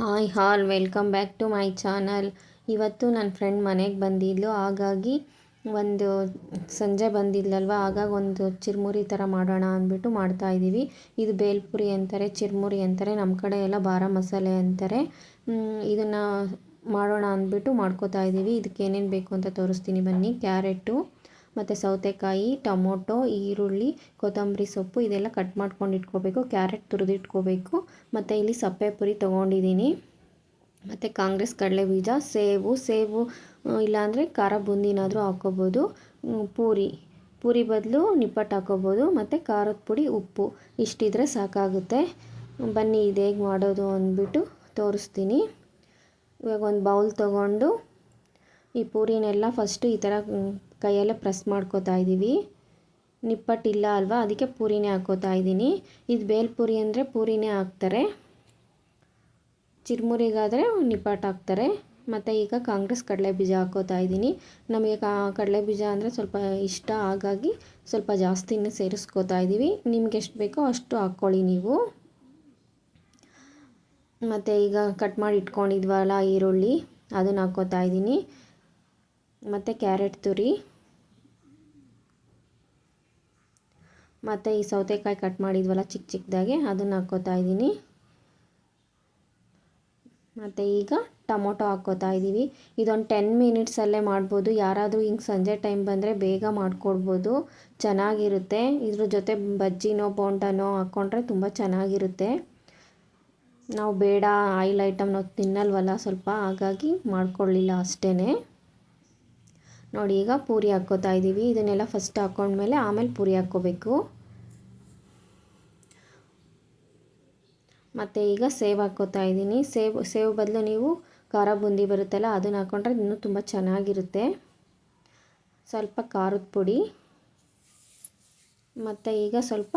Hi all, welcome back to my channel. ಇವತ್ತು ನನ್ನ friend ಮನೆಗೆ ಬಂದಿದ್ಲು. ಹಾಗಾಗಿ ಒಂದು ಸಂಜೆ ಬಂದಿದ್ಲಲ್ವ? ಹಾಗಾಗಿ ಒಂದು ಚಿರ್ಮುರಿ ಥರ ಮಾಡೋಣ ಅಂದ್ಬಿಟ್ಟು ಮಾಡ್ತಾಯಿದ್ದೀವಿ ಇದು ಬೇಲ್ಪುರಿ ಅಂತಾರೆ, ಚಿರ್ಮುರಿ ಅಂತಾರೆ ನಮ್ಮ ಕಡೆ ಎಲ್ಲ ಬಾರ ಮಸಾಲೆ ಅಂತಾರೆ. ಇದನ್ನು ಮಾಡೋಣ ಅಂದ್ಬಿಟ್ಟು ಮಾಡ್ಕೋತಾ ಇದ್ದೀವಿ ಇದಕ್ಕೆ ಏನೇನು ಬೇಕು ಅಂತ ತೋರಿಸ್ತೀನಿ ಬನ್ನಿ. ಕ್ಯಾರೆಟು ಮತ್ತು ಸೌತೆಕಾಯಿ, ಟೊಮೊಟೊ, ಈರುಳ್ಳಿ, ಕೊತ್ತಂಬರಿ ಸೊಪ್ಪು ಇದೆಲ್ಲ ಕಟ್ ಮಾಡ್ಕೊಂಡು ಇಟ್ಕೋಬೇಕು. ಕ್ಯಾರೆಟ್ ತುರಿದಿಟ್ಕೋಬೇಕು ಮತ್ತು ಇಲ್ಲಿ ಸಪ್ಪೆ ಪುರಿ ತೊಗೊಂಡಿದ್ದೀನಿ. ಮತ್ತು ಕಾಂಗ್ರೆಸ್ ಕಡಲೆ ಬೀಜ ಸೇವು ಸೇವು ಇಲ್ಲಾಂದರೆ ಖಾರ ಬೂಂದಿನಾದರೂ ಹಾಕ್ಕೋಬೋದು. ಪೂರಿ. ಪೂರಿ ಬದಲು ನಿಪ್ಪಟ್ಟು ಹಾಕೋಬೋದು ಮತ್ತು ಖಾರದ ಪುಡಿ ಉಪ್ಪು. ಇಷ್ಟಿದ್ರೆ ಸಾಕಾಗುತ್ತೆ. ಬನ್ನಿ, ಇದು ಹೇಗೆ ಮಾಡೋದು ಅಂದ್ಬಿಟ್ಟು ತೋರಿಸ್ತೀನಿ. ಇವಾಗ ಒಂದು ಬೌಲ್ ತೊಗೊಂಡು ಈ ಪೂರಿನೆಲ್ಲ ಫಸ್ಟು ಈ ಥರ ಕೈಯಲ್ಲೇ ಪ್ರೆಸ್ ಮಾಡ್ಕೋತಾ ಇದ್ದೀವಿ ನಿಪ್ಪಟ್ಟಿಲ್ಲ ಅಲ್ವಾ? ಅದಕ್ಕೆ ಪೂರಿನೇ ಹಾಕೋತಾ ಇದ್ದೀನಿ ಇದು ಬೇಲ್ಪುರಿ ಅಂದರೆ ಪೂರಿನೇ ಹಾಕ್ತಾರೆ. ಚಿರ್ಮುರಿಗಾದರೆ ನಿಪ್ಪಟ್ಟು ಹಾಕ್ತಾರೆ. ಮತ್ತು ಈಗ ಕಾಂಗ್ರೆಸ್ ಕಡಲೆ ಬೀಜ ಹಾಕೋತಾ ಇದ್ದೀನಿ ನಮಗೆ ಕಡಲೆ ಬೀಜ ಅಂದರೆ ಸ್ವಲ್ಪ ಇಷ್ಟ ಹಾಗಾಗಿ ಸ್ವಲ್ಪ ಜಾಸ್ತಿನೇ ಸೇರಿಸ್ಕೋತಾ ಇದ್ದೀವಿ ನಿಮ್ಗೆ ಎಷ್ಟು ಬೇಕೋ ಅಷ್ಟು ಹಾಕ್ಕೊಳ್ಳಿ ನೀವು. ಮತ್ತು ಈಗ ಕಟ್ ಮಾಡಿ ಇಟ್ಕೊಂಡಿದ್ವಲ್ಲ ಈರುಳ್ಳಿ, ಅದನ್ನು ಹಾಕ್ಕೋತಾ ಇದ್ದೀನಿ ಮತ್ತು ಕ್ಯಾರೆಟ್ ತುರಿ, ಮತ್ತು ಈ ಸೌತೆಕಾಯಿ ಕಟ್ ಮಾಡಿದ್ವಲ್ಲ ಚಿಕ್ಕ ಚಿಕ್ಕದಾಗೆ ಅದನ್ನು ಹಾಕ್ಕೋತಾ ಇದ್ದೀನಿ. ಮತ್ತು ಈಗ ಟೊಮೊಟೊ ಹಾಕ್ಕೋತಾ ಇದ್ದೀವಿ. ಇದೊಂದು ಟೆನ್ ಮಿನಿಟ್ಸಲ್ಲೇ ಮಾಡ್ಬೋದು. ಯಾರಾದರೂ ಹಿಂಗೆ ಸಂಜೆ ಟೈಮ್ ಬಂದರೆ ಬೇಗ ಮಾಡಿಕೊಡ್ಬೋದು. ಚೆನ್ನಾಗಿರುತ್ತೆ. ಇದ್ರ ಜೊತೆ ಬಜ್ಜಿನೋ, ಬೋಂಡನೋ ಹಾಕ್ಕೊಂಡ್ರೆ ತುಂಬ ಚೆನ್ನಾಗಿರುತ್ತೆ. ನಾವು ಬೇಡ, ಆಯಿಲ್ ಐಟಮ್ ನಾವು ತಿನ್ನಲ್ವಲ್ಲ ಸ್ವಲ್ಪ, ಹಾಗಾಗಿ ಮಾಡ್ಕೊಳ್ಳಿಲ್ಲ ಅಷ್ಟೇ ನೋಡಿ, ಈಗ ಪೂರಿ ಹಾಕ್ಕೋತಾ ಇದ್ದೀವಿ. ಇದನ್ನೆಲ್ಲ ಫಸ್ಟ್ ಹಾಕ್ಕೊಂಡ್ಮೇಲೆ ಆಮೇಲೆ ಪೂರಿ ಹಾಕ್ಕೋಬೇಕು. ಮತ್ತು ಈಗ ಸೇವ್ ಹಾಕ್ಕೋತಾ ಇದ್ದೀನಿ. ಸೇವ್ ಸೇವ್ ಬದಲು ನೀವು ಖಾರ ಬುಂದಿ ಬರುತ್ತಲ್ಲ, ಅದನ್ನು ಹಾಕ್ಕೊಂಡ್ರೆ ಇನ್ನೂ ತುಂಬ ಚೆನ್ನಾಗಿರುತ್ತೆ. ಸ್ವಲ್ಪ ಖಾರದ ಪುಡಿ. ಮತ್ತು ಈಗ ಸ್ವಲ್ಪ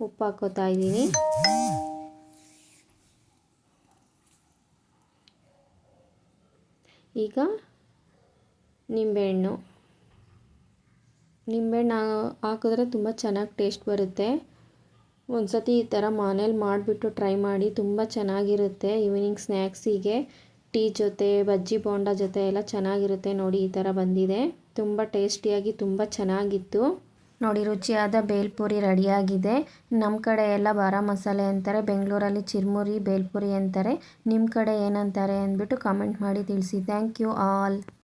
ಉಪ್ಪು ಹಾಕ್ಕೋತಾ ಇದ್ದೀನಿ. ಈಗ ನಿಂಬೆಹಣ್ಣು. ನಿಂಬೆಹಣ್ಣು ಹಾಕಿದ್ರೆ ತುಂಬ ಚೆನ್ನಾಗಿ ಟೇಸ್ಟ್ ಬರುತ್ತೆ. ಒಂದು ಸತಿ ಈ ಥರ ಮನೇಲಿ ಮಾಡಿಬಿಟ್ಟು ಟ್ರೈ ಮಾಡಿ ತುಂಬ ಚೆನ್ನಾಗಿರುತ್ತೆ ಈವ್ನಿಂಗ್ ಸ್ನ್ಯಾಕ್ಸಿಗೆ ಟೀ ಜೊತೆ, ಬಜ್ಜಿ ಬೋಂಡ ಜೊತೆ ಎಲ್ಲ ಚೆನ್ನಾಗಿರುತ್ತೆ ನೋಡಿ ಈ ಥರ ಬಂದಿದೆ. ತುಂಬ ಟೇಸ್ಟಿಯಾಗಿ ತುಂಬ ಚೆನ್ನಾಗಿತ್ತು. ನೋಡಿ ರುಚಿಯಾದ ಬೇಲ್ಪುರಿ ರೆಡಿಯಾಗಿದೆ. ನಮ್ಮ ಕಡೆ ಎಲ್ಲ ಬಾರ ಮಸಾಲೆ ಅಂತಾರೆ, ಬೆಂಗಳೂರಲ್ಲಿ ಚಿರ್ಮುರಿ, ಬೇಲ್ಪುರಿ ಅಂತಾರೆ. ನಿಮ್ಮ ಕಡೆ ಏನಂತಾರೆ ಅಂದ್ಬಿಟ್ಟು ಕಾಮೆಂಟ್ ಮಾಡಿ ತಿಳಿಸಿ. Thank you all